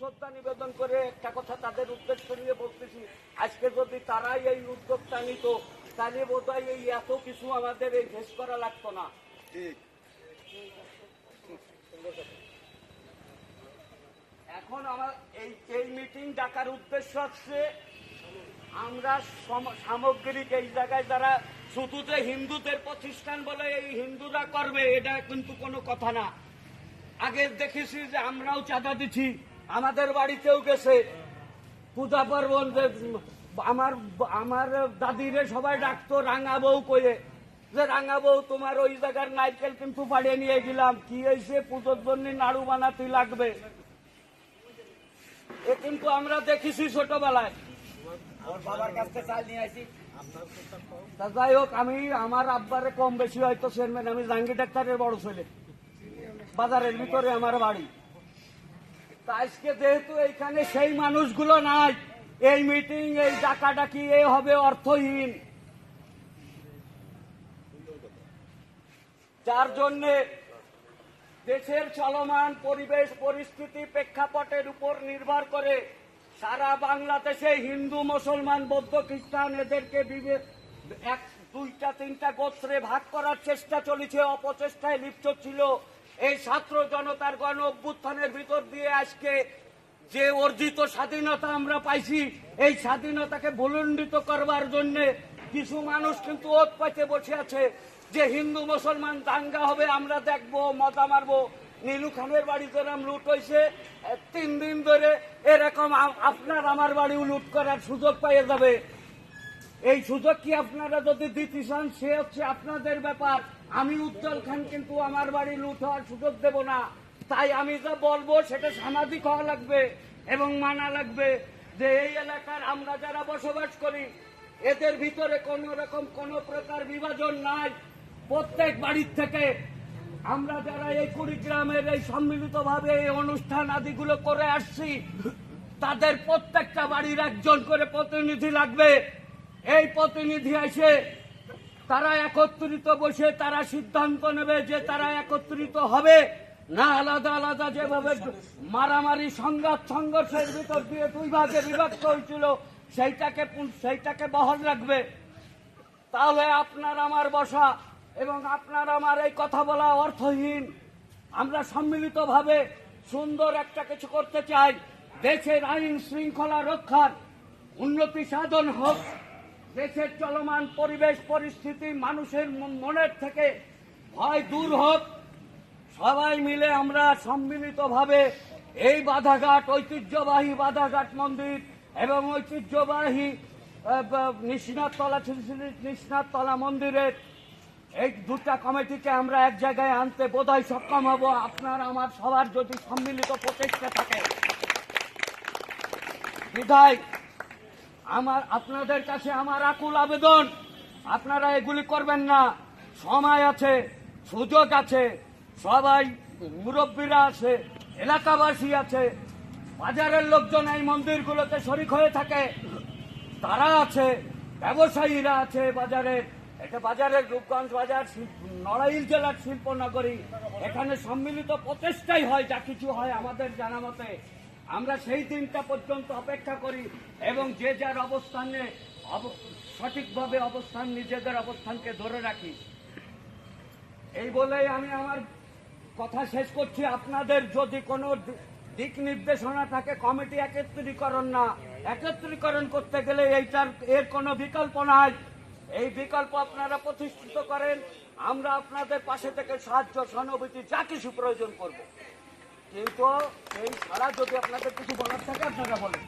শ্রদ্ধা নিবেদন করে একটা কথা তাদের উদ্দেশ্য নিয়ে বলতেছি। আজকে যদি তারাই এই উদ্যোগটা নিত তাহলে বোধহয় এই এত কিছু আমাদের এই ভেস করা লাগতো না। ঠিক। এখন আমার এই এই মিটিং ডাকার উদ্দেশ্য হচ্ছে আমরা সম- সামগ্রিক এই জায়গায় যারা শুধু যে হিন্দুদের প্রতিষ্ঠান বলে এই হিন্দুরা করবে এটা কিন্তু কোনো কথা না। আগে দেখেছি যে আমরাও চাঁদা দিচ্ছি। আমাদের বাড়িতেও গেছে। পূজা পার্বণ যে আমার আমার দাদিরে সবাই ডাকতো রাঙা বউ কয়ে। যে রাঙা বউ তোমার ওই জায়গার নারকেল কিন্তু পাড়িয়ে নিয়ে গেলাম। কি হয়েছে? পুজোর জন্য নাড়ু বানাতে লাগবে। এ কিন্তু আমরা দেখেছি ছোটবেলায়। বাবার কাছ থেকে চাল নিয়ে আসি। তা যাই হোক আমি আমার আব্বারে কম বেশি হয়তো চেয়ারম্যান আমি জাঙ্গি ডাক্তারের বড় ছেলে। বাজারের ভিতরে আমার বাড়ি। আজকে যেহেতু এইখানে সেই মানুষগুলো নাই, এই মিটিং এই ডাকাডাকি, এ হবে অর্থহীন। যার জন্যে দেশের চলমান পরিবেশ পরিস্থিতি প্রেক্ষাপটের উপর নির্ভর করে সারা বাংলাদেশে হিন্দু, মুসলমান, বৌদ্ধ, খ্রিস্টান এদেরকে এক, দুইটা, তিনটা গোত্রে ভাগ করার চেষ্টা চলেছে, অপচেষ্টায় লিপ্ত ছিল। এই ছাত্র জনতার গণ অভ্যুত্থানের ভিতর দিয়ে আজকে যে অর্জিত স্বাধীনতা আমরা পাইছি, এই স্বাধীনতাকে ভুলণ্ডিত করবার জন্য কিছু মানুষ কিন্তু ওত পাইতে বসে আছে যে হিন্দু মুসলমান দাঙ্গা হবে, আমরা দেখব, মজা মারবো। নীলু খানের বাড়ি যেরকম লুট হয়েছে তিন দিন ধরে এরকম আপনার আমার বাড়িও লুট করার সুযোগ পাইয়ে যাবে। এই সুযোগ কি আপনারা যদি দিতে চান, সে হচ্ছে আপনাদের ব্যাপার। আমি উজ্জ্বল খান কিন্তু আমার বাড়ি লুট হওয়ার সুযোগ দেব না। তাই আমি যা বলব, সেটা সামাজিক হওয়া লাগবে এবং মানা লাগবে যে এই এলাকার আমরা যারা বসবাস করি, এদের ভিতরে কোন রকম কোন প্রকার বিভাজন নাই। প্রত্যেক বাড়ির থেকে আমরা যারা এই কুড়িগ্রামের এই সম্মিলিত ভাবে এই অনুষ্ঠান আদিগুলো করে আসছি, তাদের প্রত্যেকটা বাড়ির একজন করে প্রতিনিধি লাগবে। এই প্রতিনিধি এসে তারা একত্রিত বসে তারা সিদ্ধান্ত নেবে যে তারা একত্রিত হবে না আলাদা আলাদা যেভাবে মারামারি, সংঘাত, সংঘর্ষের ভিতর দিয়ে দুই ভাগে বিভক্ত হয়েছিল, সেইটাকে সেইটাকে বহল রাখবে। তাহলে আপনার আমার বসা এবং আপনার আমার এই কথা বলা অর্থহীন। আমরা সম্মিলিতভাবে সুন্দর একটা কিছু করতে চাই। দেশের আইন শৃঙ্খলা রক্ষার উন্নতি সাধন হোক। দেশের চলমান পরিবেশ পরিস্থিতি মানুষের মনের থেকে ভয় দূর হোক। সবাই মিলে আমরা সম্মিলিতভাবে এই বাধাঘাট, ঐতিহ্যবাহী বাধাঘাট মন্দির এবং ঐতিহ্যবাহী নিশনাথতলা নিশনাথতলা মন্দিরের এই দুটা কমিটিকে আমরা এক জায়গায় আনতে বোধহয় সক্ষম হব। আপনার আমার সবার যদি সম্মিলিত প্রচেষ্টা থাকে। বিধায় আমার, আপনাদের কাছে আমার আকুল আবেদন। আপনারা এগুলি করবেন না। সময় আছে, সুযোগ আছে, সবাই মুরব্বীরা আছে, এলাকাবাসী আছে, বাজারের লোকজন এই মন্দিরগুলোতে শরিক হয়ে থাকে। তারা আছে, ব্যবসায়ীরা আছে বাজারে। এটা বাজারের রূপগঞ্জ বাজার নড়াইল জেলার শিল্পনগরী। এখানে সম্মিলিত প্রচেষ্টাই হয়, যা কিছু হয় আমাদের জানা মতে। আমরা সেই দিনটা পর্যন্ত অপেক্ষা করি এবং যে যার অবস্থানে অব- সঠিকভাবে অবস্থান, নিজেদের অবস্থানকে ধরে রাখি। এই বলেই আমি আমার কথা শেষ করছি। আপনাদের যদি কোনো দিক নির্দেশনা থাকে, কমিটি একত্রীকরণ না, একত্রীকরণ করতে গেলে এইটার, এর কোনো বিকল্প নাই। এই বিকল্প আপনারা প্রতিষ্ঠিত করেন। আমরা আপনাদের পাশে থেকে সাহায্য, সহানুভূতি, যা কিছু প্রয়োজন করব। কিন্তু এই ছাড়া যদি আপনাদের কিছু বলার থাকে, আপনারা বলেন।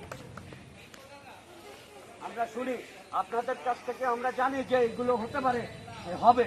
আমরা শুনি, আপনাদের কাছ থেকে আমরা জানি যে এগুলো হতে পারে হবে।